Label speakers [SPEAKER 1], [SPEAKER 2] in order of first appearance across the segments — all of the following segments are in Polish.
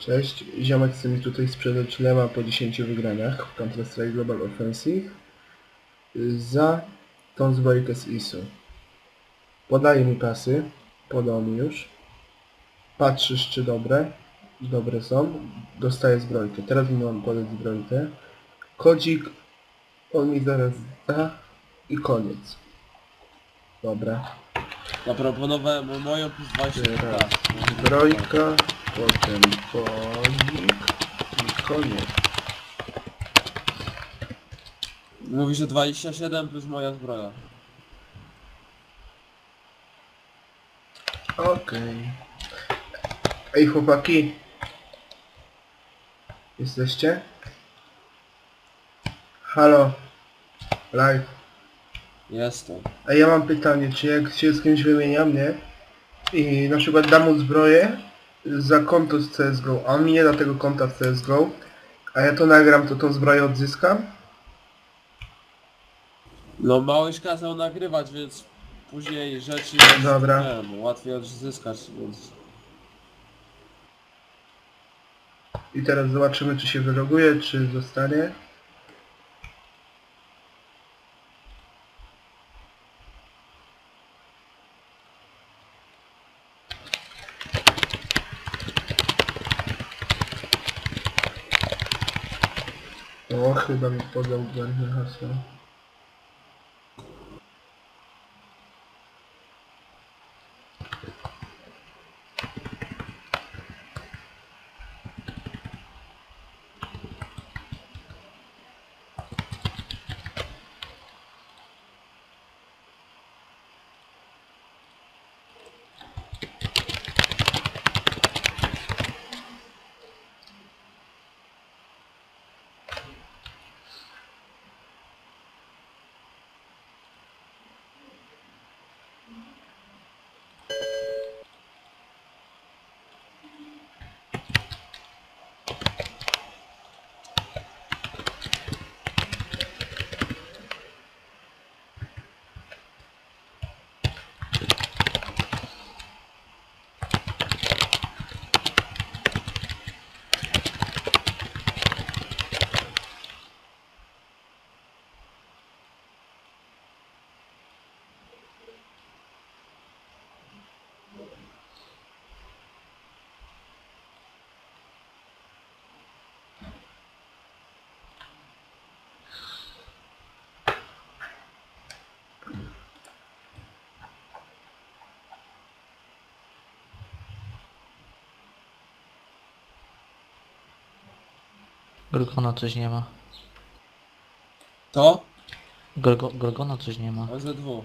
[SPEAKER 1] Cześć, ziomek chce mi tutaj sprzedać lema po 10 wygranych w Counter-Strike Global Offensive za tą zbrojkę z ISU. Podaje mi pasy, podał mi już. Patrzysz czy dobre, dobre są, dostaję zbrojkę. Teraz mi mam podać zbrojkę. Kodzik, on mi zaraz da i koniec. Dobra.
[SPEAKER 2] Zaproponowałem moją plus 20
[SPEAKER 1] Teraz zbrojka, potem kodzik i koniec.
[SPEAKER 2] Mówi, że 27 plus moja zbroja.
[SPEAKER 1] Okej. Ej chłopaki. Jesteście? Halo. Live.
[SPEAKER 2] Jestem.
[SPEAKER 1] A ja mam pytanie, czy jak się z kimś wymieniam, nie? I na przykład dam mu zbroję za konto z CSGO, a on mi nie da tego konta w CSGO, a ja to nagram, to tą zbroję odzyskam?
[SPEAKER 2] No małyś kazał nagrywać, więc później rzeczy
[SPEAKER 1] Dobra.
[SPEAKER 2] Nie, wiem, łatwiej odzyskać, więc...
[SPEAKER 1] I teraz zobaczymy, czy się wyloguje, czy zostanie. O, chyba mi podał błędne hasło.
[SPEAKER 3] Gorgona coś nie ma.
[SPEAKER 2] To?
[SPEAKER 3] Gorgo, Gorgona coś nie ma.
[SPEAKER 2] OZ2.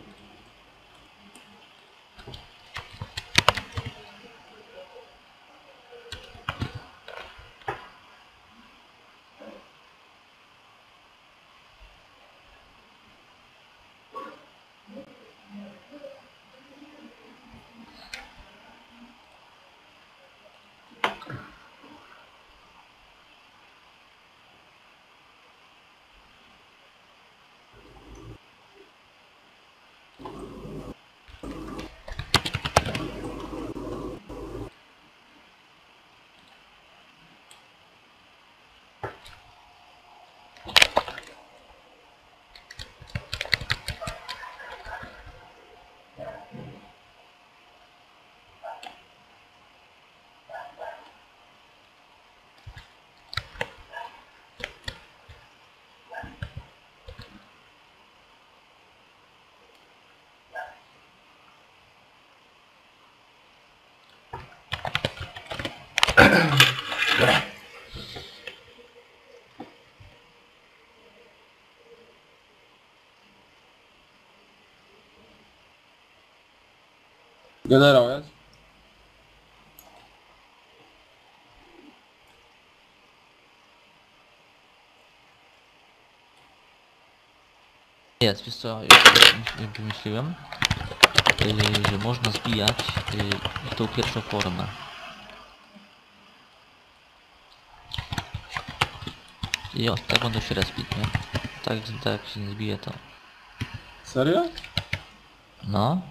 [SPEAKER 2] Generał jest?
[SPEAKER 3] Jest, wiesz co, sobie wymyśliłem, yy, że można zbijać yy, tą pierwszą formę. I od tak będą się respić, nie? Tak, tak jak się nie zbije to...
[SPEAKER 2] Serio?
[SPEAKER 3] No.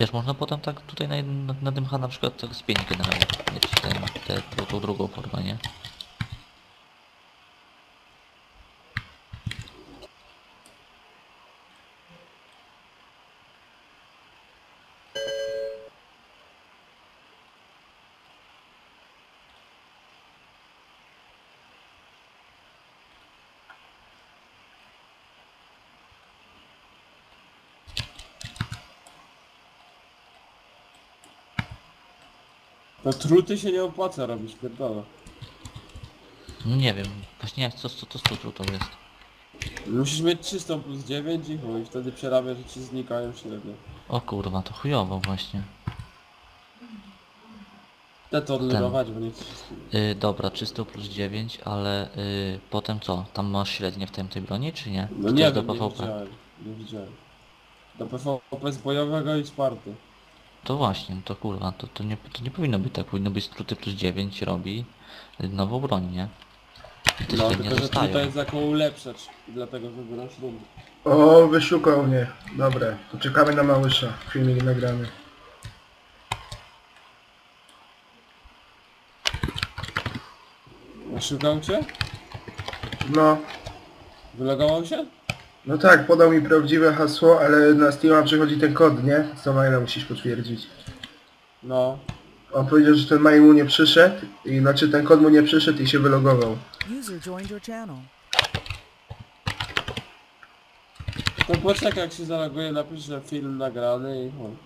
[SPEAKER 3] Wiesz, można potem tak tutaj na, na, na tym H na przykład tak z 5 generałów mieć ten, te, tą, tą drugą formę, nie?
[SPEAKER 2] No truty się nie opłaca robić, pierdolę.
[SPEAKER 3] No nie wiem, właśnie jak co, co to z tą trutą jest.
[SPEAKER 2] Musisz mieć 300 plus 9 i chuj, wtedy przerabia, że ci znikają średnio.
[SPEAKER 3] O kurwa, to chujowo właśnie.
[SPEAKER 2] Te to odlerować, bo nie chcę się z tym.
[SPEAKER 3] Yy, dobra, 300 plus 9, ale yy, potem co? Tam masz średnie w tym tej broni, czy nie?
[SPEAKER 2] No
[SPEAKER 3] Czy to
[SPEAKER 2] nie
[SPEAKER 3] jest
[SPEAKER 2] wiem,
[SPEAKER 3] do
[SPEAKER 2] nie widziałem, nie widziałem. Do PvP z bojowego i Sparty.
[SPEAKER 3] To właśnie, to kurwa, to, to, nie, to nie powinno być tak, powinno być struty plus 9 robi nową broń, nie? I te
[SPEAKER 2] No,
[SPEAKER 3] średnie
[SPEAKER 2] tylko że
[SPEAKER 3] zostają.
[SPEAKER 2] tutaj jest jako ulepszacz dlatego wybierasz rundę.
[SPEAKER 1] O, wyszukał mnie. Dobra, to czekamy na Małysza. Filmik nagrany.
[SPEAKER 2] Szukał cię?
[SPEAKER 1] No,
[SPEAKER 2] Wylogował się?
[SPEAKER 1] No tak, podał mi prawdziwe hasło, ale na Steama przychodzi ten kod, nie? Co maila musisz potwierdzić.
[SPEAKER 2] No.
[SPEAKER 1] On powiedział, że ten mail mu nie przyszedł, i znaczy ten kod mu nie przyszedł i się wylogował.
[SPEAKER 4] User joined your channel.
[SPEAKER 2] To poczekaj jak się zaloguje, napisz, że film nagrany i chuj.